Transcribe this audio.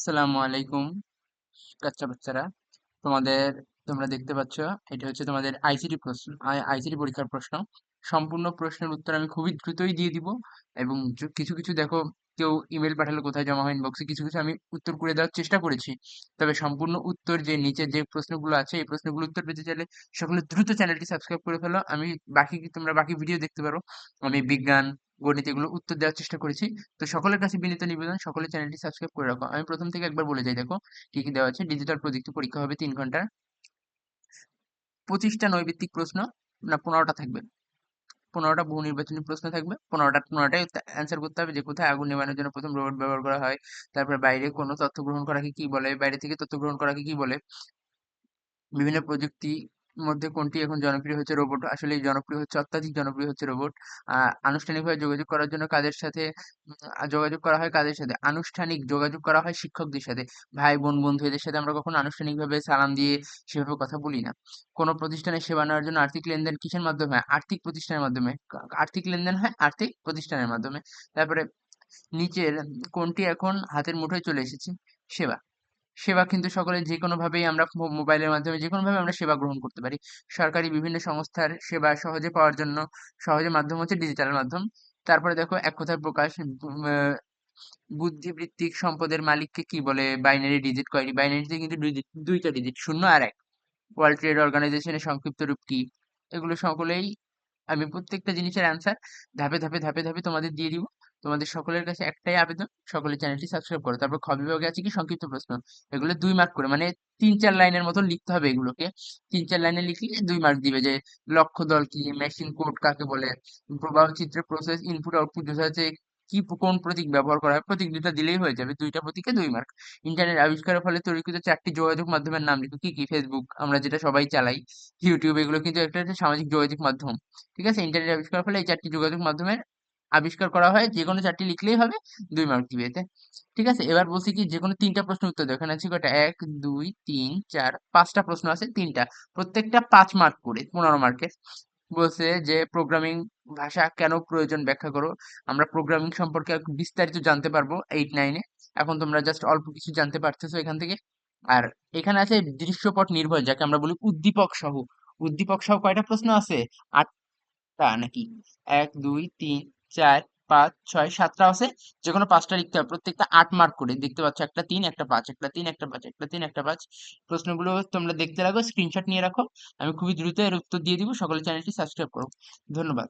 আসসালামু আলাইকুম বাচ্চা বাচ্চারা। তোমাদের, তোমরা দেখতে পাচ্ছ, এটা হচ্ছে তোমাদের আইসিটি প্রশ্ন আইসিটি পরীক্ষার প্রশ্ন। সম্পূর্ণ প্রশ্নের উত্তর আমি খুবই দ্রুতই দিয়ে দিব এবং কিছু কিছু দেখো কেউ ইমেল পাঠালে, কোথায় জমা হয় ইনবক্সে কিছু কিছু আমি উত্তর করে দেওয়ার চেষ্টা করেছি। তবে সম্পূর্ণ উত্তর যে নিচে যে প্রশ্নগুলো আছে, এই প্রশ্নগুলো উত্তর পেতে চাইলে সকলে দ্রুত চ্যানেলটি সাবস্ক্রাইব করে ফেলো। আমি বাকি তোমরা বাকি ভিডিও দেখতে পারো। আমি বিজ্ঞান, গণিত এগুলো উত্তর দেওয়ার চেষ্টা করেছি। তো সকলের কাছে বিনীত নিবেদন, সকলে চ্যানেলটি সাবস্ক্রাইব করে রাখো। আমি প্রথম থেকে একবার বলে যাই, দেখো, কি কি দেওয়া আছে। ডিজিটাল প্রযুক্তি পরীক্ষা হবে তিন ঘণ্টার। পঁচিশটা নৈবিত্তিক প্রশ্ন, না, পনেরোটা থাকবে। পনেরোটা বহু নির্বাচনী প্রশ্ন থাকবে। পনেরোটা, পনেরোটাই অ্যান্সার করতে হবে যে কোথায় আগুন নেমানোর জন্য প্রথম রোবট ব্যবহার করা হয়। তারপরে বাইরে কোনো তথ্য গ্রহণ করাকে কি বলে, বাইরে থেকে তথ্য গ্রহণ করাকে কি বলে। বিভিন্ন প্রযুক্তি মধ্যে কোনটি এখন জনপ্রিয় হচ্ছে রোবট আসলে জনপ্রিয় হচ্ছে, অত্যাধিক জনপ্রিয় হচ্ছে রোবট আনুষ্ঠানিকভাবে যোগাযোগ করার জন্য কাদের সাথে যোগাযোগ করা হয় কাদের সাথে? আনুষ্ঠানিক যোগাযোগ করা হয় শিক্ষকদের সাথে। ভাই, বোন বন্ধু এদের সাথে আমরা কখনো আনুষ্ঠানিকভাবে সালাম দিয়ে সেভাবে কথা বলি না। কোনো প্রতিষ্ঠানে সেবা নেওয়ার জন্য আর্থিক লেনদেন কিসের মাধ্যমে হয়? আর্থিক প্রতিষ্ঠানের মাধ্যমে। আর্থিক লেনদেন হয় আর্থিক প্রতিষ্ঠানের মাধ্যমে। তারপরে নিচের কোনটি এখন হাতের মুঠোয় চলে এসেছে? সেবা। সেবা কিন্তু সকলে যে কোনোভাবেই আমরা মোবাইলের মাধ্যমে যে কোনোভাবে আমরা সেবা গ্রহণ করতে পারি। সরকারি বিভিন্ন সংস্থার সেবা সহজে পাওয়ার জন্য সহজে মাধ্যম হচ্ছে ডিজিটাল মাধ্যম। তারপরে দেখো, এক কথায় প্রকাশ বুদ্ধিবৃত্তিক সম্পদের মালিককে কি বলে? বাইনারি ডিজিট কয়টি বাইনারিতে কিন্তু দুই দুইটা ডিজিট শূন্য আর এক। ওয়ার্ল্ড ট্রেড অর্গানাইজেশনের সংক্ষিপ্ত রূপ কি? এগুলো সকলেই আমি প্রত্যেকটা জিনিসের অ্যান্সার ধাপে ধাপে ধাপে ধাপে তোমাদের দিয়ে দিব। তোমাদের সকলের কাছে একটাই আবেদন সকলে চ্যানেলটি সাবস্ক্রাইব করো। তারপর খ বিভাগে আছে কি? সংক্ষিপ্ত প্রশ্ন। এগুলো দুই মার্ক করে মানে তিন চার লাইনের মতো লিখতে হবে এগুলোকে। তিন চার লাইনে লিখলে দুই মার্ক দিবে যে লক্ষ্য দল কি মেশিন কোড কাকে বলে, প্রবাহ চিত্রের প্রসেস ইনপুট আউটপুট যাচ্ছে কি, কোন প্রতীক ব্যবহার করা হয়? প্রতীক দুটা দিলেই হয়ে যাবে, দুইটা প্রতীকে দুই মার্ক ইন্টারনেট আবিষ্কারের ফলে তৈরিকৃত চারটি যোগাযোগ মাধ্যমের নাম লিখো। কি কি? ফেসবুক আমরা যেটা সবাই চালাই। ইউটিউব এগুলো কিন্তু একটা সামাজিক যোগাযোগ মাধ্যম। ঠিক আছে? ইন্টারনেট আবিষ্কারের ফলে এই চারটি যোগাযোগ মাধ্যমের আবিষ্কার করা হয় যে কোনো চারটি লিখলেই হবে, দুই মার্ক দিবে এতে। ঠিক আছে? এবার বলছি কি যে কোনো তিনটা প্রশ্ন উত্তর দাও। এখানে আছে কয়টা? এক, দুই, তিন, চার, পাঁচটা প্রশ্ন আছে, তিনটা। প্রত্যেকটা পাঁচ মার্ক করে, পনেরো মার্কের বলছে যে প্রোগ্রামিং ভাষা কেন প্রয়োজন ব্যাখ্যা করো? আমরা প্রোগ্রামিং সম্পর্কে বিস্তারিত জানতে পারব এইট নাইনে এখন তোমরা জাস্ট অল্প কিছু জানতে পারতেছো এখান থেকে। আর এখানে আছে দৃশ্যপট নির্ভর, যাকে আমরা বলি উদ্দীপক সহ। উদ্দীপক সহ কয়টা প্রশ্ন আছে? আটটা নাকি? এক, দুই, তিন চার, পাঁচ, ছয় সাতটা আছে যে কোনো পাঁচটা লিখতে হবে। প্রত্যেকটা আট মার্ক করে দেখতে পাচ্ছ, একটা তিন, একটা পাঁচ, একটা তিন, একটা পাঁচ, একটা তিন, একটা পাঁচ। প্রশ্নগুলো তোমরা দেখতে রাখো স্ক্রিনশট নিয়ে রাখো। আমি খুবই দ্রুত এর উত্তর দিয়ে দিব। সকলে চ্যানেলটি সাবস্ক্রাইব করো। ধন্যবাদ।